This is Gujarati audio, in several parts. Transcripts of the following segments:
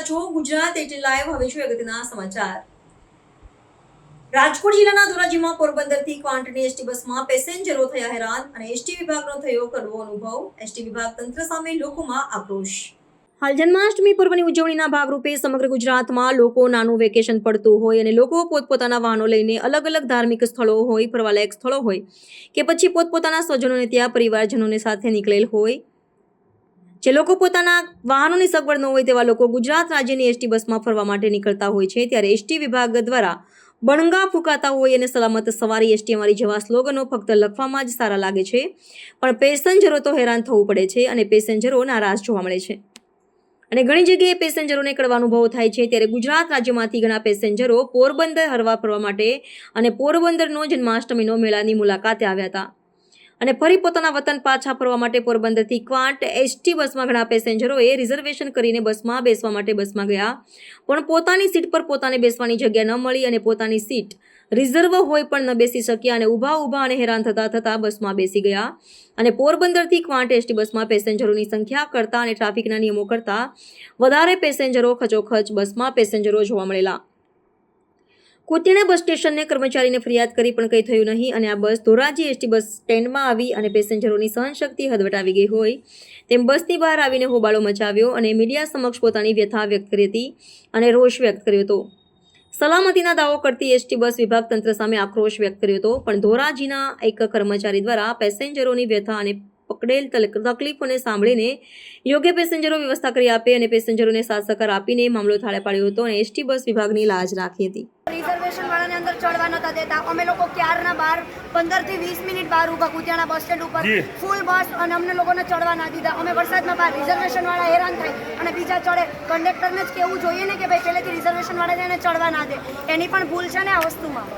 રહ્યા છો ગુજરાત એટી લાઈવ, હવે જોઈએ અગત્યના સમાચાર? રાજકોટ જિલ્લાના ધોરાજીમાં પોરબંદરથી ક્વાંટની એસટી બસમાં પેસેન્જરો થયા હેરાન અને એસટી વિભાગનો થયો કડવો અનુભવ. એસટી વિભાગ તંત્ર સામે લોકોમાં આક્રોશ. હાલ જન્માષ્ટમી પર્વની ઉજવણીના ભાગરૂપે સમગ્ર ગુજરાતમાં લોકો નાનું વેકેશન પડતું હોય અને લોકો પોતપોતાના વાહનો લઈને અલગ અલગ ધાર્મિક સ્થળો હોય, ફરવાલાયક સ્થળો હોય કે પછી પોતપોતાના સ્વજનોને ત્યાં પરિવારજનોને સાથે નીકળેલ હોય. જે લોકો પોતાના વાહનોની સગવડ ન હોય તેવા લોકો ગુજરાત રાજ્યની એસટી બસમાં ફરવા માટે નીકળતા હોય છે, ત્યારે એસટી વિભાગ દ્વારા બણગા ફૂંકાતા હોય અને સલામત સવારી એસટી અમારી જેવા સ્લોગનો ફક્ત લખવામાં જ સારા લાગે છે, પણ પેસેન્જરો તો હેરાન થવું પડે છે અને પેસેન્જરો નારાજ જોવા મળે છે. અને ઘણી જગ્યાએ પેસેન્જરોને કડવા અનુભવ થાય છે, ત્યારે ગુજરાત રાજ્યમાંથી ઘણા પેસેન્જરો પોરબંદર હરવા ફરવા માટે અને પોરબંદરનો જન્માષ્ટમીનો મેળાની મુલાકાતે આવ્યા હતા. અને ફરી પોતાના વતન પાછા ફરવા માટે પોરબંદરથી ક્વાંટ એસટી બસમાં ઘણા પેસેન્જરોએ રિઝર્વેશન કરીને બસમાં બેસવા માટે બસમાં ગયા. પણ પોતાની સીટ પર પોતાને બેસવાની જગ્યા ન મળી અને પોતાની સીટ રિઝર્વ હોય પણ ન બેસી શક્યા અને ઊભા ઊભા અને હેરાન થતા થતા બસમાં બેસી ગયા. અને પોરબંદરથી ક્વાંટ એસટી બસમાં પેસેન્જરોની સંખ્યા કરતાં અને ટ્રાફિકના નિયમો કરતાં વધારે પેસેન્જરો ખચોખચ બસમાં પેસેન્જરો જોવા મળેલા. કુતિયાણા બસ સ્ટેશનને કર્મચારીને ફરિયાદ કરી પણ કંઈ થયું નહીં અને આ બસ ધોરાજી એસટી બસ સ્ટેન્ડમાં આવી અને પેસેન્જરોની સહનશક્તિ હદવટાવી ગઈ હોય તેમ બસની બહાર આવીને હોબાળો મચાવ્યો અને મીડિયા સમક્ષ પોતાની વ્યથા વ્યક્ત કરી હતી અને રોષ વ્યક્ત કર્યો હતો. સલામતીના દાવો કરતી એસટી બસ વિભાગ તંત્ર સામે આક્રોશ વ્યક્ત કર્યો હતો, પણ ધોરાજીના એક કર્મચારી દ્વારા પેસેન્જરોની વ્યથા અને પકડેલ તકલીફોને સાંભળીને યોગ્ય પેસેન્જરો વ્યવસ્થા કરી આપે અને પેસેન્જરોને સાથ સહકાર આપીને મામલો થાળે પાડ્યો હતો અને એસટી બસ વિભાગની લાજ રાખી હતી. રિઝર્વેશન વાળાને અંદર ચડવા નતા દેતા. અમે લોકો ક્યારના બાર? પંદરથી વીસ મિનિટ બહાર ઊભા કુતિયાણા બસ સ્ટેન્ડ ઉપર. ફૂલ બસ અને અમને લોકોને ચડવા ના દીધા. અમે વરસાદમાં બહાર રિઝર્વેશન વાળા હેરાન થાય અને બીજા ચડે. કંડક્ટરને જ કેવું જોઈએ ને કે ભાઈ પહેલેથી રિઝર્વેશન વાળા એને ચડવા ના દે. એની પણ ભૂલ છે ને આ વસ્તુમાં.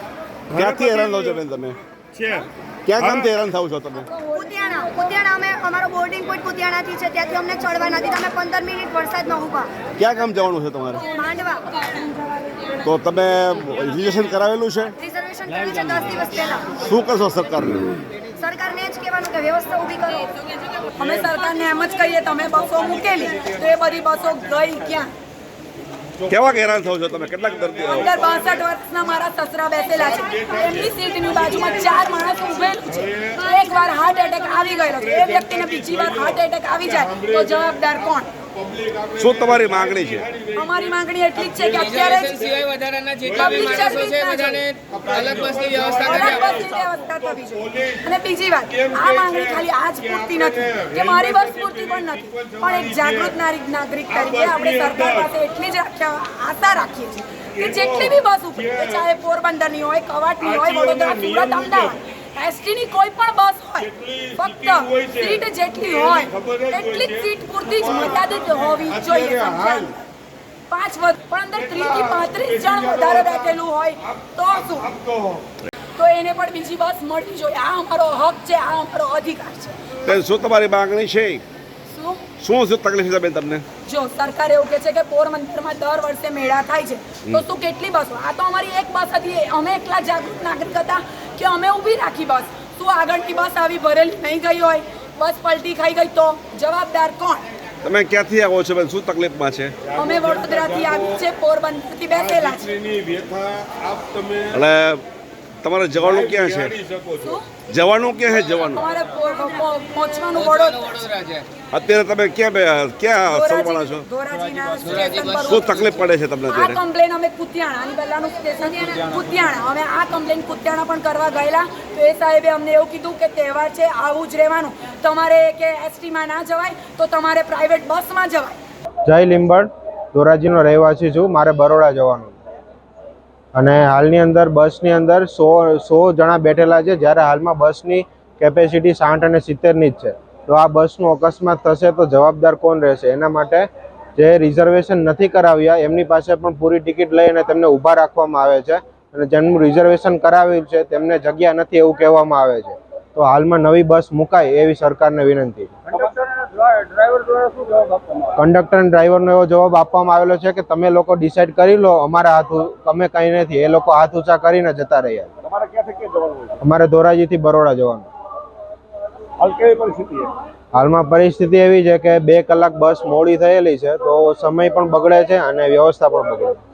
ક્યાંથી હેરાન થાવ છો બેન તમે? ક્યાં કામથી હેરાન થાવ છો તમે? કુતિયાણા અમે અમારો બોર્ડિંગ પોઈન્ટ કુતિયાણાથી છે ત્યાંથી અમને ચડવા નથી. તમે અમે પંદર મિનિટ વરસાદમાં ઊભા ક્યાં ગામ જવાનું છે તમારે? માંડવા. તો તમે રિઝર્વેશન કરાવેલું છે? રિઝર્વેશન કર્યું છે દસ દિવસ પહેલા. શું કરશો સરકારને? સરકારને જ કહેવાનું કે વ્યવસ્થા ઊભી કરો. અમે સરકારને એમ જ કહીએ તમે બસો મૂકેલી તો એ બધી બસો ગઈ ક્યાં? કેવા હેરાન થાવ છો તમે? કેટલાક દર્દી અંદર બાસઠ વર્ષના મારા સસરા બેસેલા છે. એમની સીટની બાજુમાં ચાર માણસ ઉભેલું છે. વાર હાર્ટ એટેક આવી ગયેલો છે. એ વ્યક્તિને બીજી વાર હાર્ટ એટેક આવી જાય તો જવાબદાર કોણ? શું તમારી માંગણી છે? અમારી માંગણી એટલી જ છે કે અત્યારે સિવાય વધારાના જેટલા બી માણસો છે બધાને અલગ બસની વ્યવસ્થા કરી આપે. અને બીજી વાત આ માંગણી ખાલી આજ પૂરતી નથી કે મારી બસ પૂરતી પણ નથી. પણ એક જાગૃત નાગરિક નાગરિક તરીકે આપણે સરકાર પાસે એટલી જ આશા રાખીએ છીએ કે જેટલી બી બસ ઉપર ચાહે પોરબંદરની હોય કવાટની હોય વડોદરા સુરત અમદાવાદ એસટી ની કોઈ પણ બસ હોય ફક્ત સીટ જેટલી હોય એટલી સીટ પૂરતી જ મર્યાદિત હોવી જોઈએ પાંચ વર્ષ પણ અંદર ત્રીસથી પાંત્રીસ જણ વધારે બેઠેલું હોય તો શું? તો એને પણ બીજી બસ મળવી જોઈએ. આ અમારો હક છે આ અમારો અધિકાર છે. બેન શું તમારી માંગણી છે? શું? શું શું તકલીફ છે બેન તમને? જો સરકાર એવું કહે છે કે પોરબંદરમાં દર વર્ષે મેળા થાય છે. તો શું કેટલી બસો? આ તો અમારી એક બસ હતી અમે એકલા જાગૃત નાગરિક હતા. કે અમે ઊભી રાખી બસ. શું આગળની બસ આવી ભરેલી નહીં ગઈ હોય? બસ પલટી ખાઈ ગઈ તો જવાબદાર કોણ? તમે ક્યાંથી આવો છો બેન? શું તકલીફમાં છે? અમે વડોદરાથી આવી છે પોરબંદરથી બેસેલા છે. એટલે તમારે જવાનું ક્યાં છે? જવાનું ક્યાં છે? જવાનું. અમારે પહોંચવાનું વડોદરા છે અત્યારે તમે ક્યાં બે- ક્યાં સલવાના છો? શું તકલીફ પડે છે તમને અત્યારે? કમ્પ્લેન અમે કુતિયાણા આની પહેલાનું સ્ટેશન કુતિયાણા. અમે આ કમ્પ્લેન કુતિયાણા પણ કરવા ગયેલા. તો એ સાહેબે અમને એવું કીધું કે તહેવાર છે આવું જ રહેવાનું. તમારે કે એસટીમાં ના જવાય તો તમારે પ્રાઇવેટ બસમાં જવાય. જય લીંબડ ધોરાજીનો રહેવાસી છું. મારે બરોડા જવાનું. અને હાલની અંદર બસની અંદર સો સો જણા બેઠેલા છે જ્યારે હાલમાં બસની કેપેસિટી સાઠ અને સિત્તેરની જ છે. તો આ બસનું અકસ્માત થશે તો જવાબદાર કોણ રહેશે? એના માટે જે રિઝર્વેશન નથી કરાવ્યા, એમની પાસે પણ પૂરી ટિકિટ લઈને તેમને ઊભા રાખવામાં આવે છે અને જેમનું રિઝર્વેશન કરાવ્યું છે, તેમને જગ્યા નથી એવું કહેવામાં આવે છે. તો હાલમાં નવી બસ મુકાય એવી સરકારને વિનંતી. કંડક્ટર અને ડ્રાઈવરનો એવો જવાબ આપવામાં આવેલો છે કે તમે લોકો ડિસાઈડ કરી લો, અમારા હાથ તમે કંઈ નથી, એ લોકો હાથ ઊંચા કરીને જતા રહ્યા અમારે ધોરાજીથી બરોડા જવાનું. હાલ કેવી પરિસ્થિતિ છે? હાલમાં પરિસ્થિતિ એવી છે કે બે કલાક બસ મોડી થયેલી છે, તો સમય પણ બગડે છે અને વ્યવસ્થા પણ બગડે છે.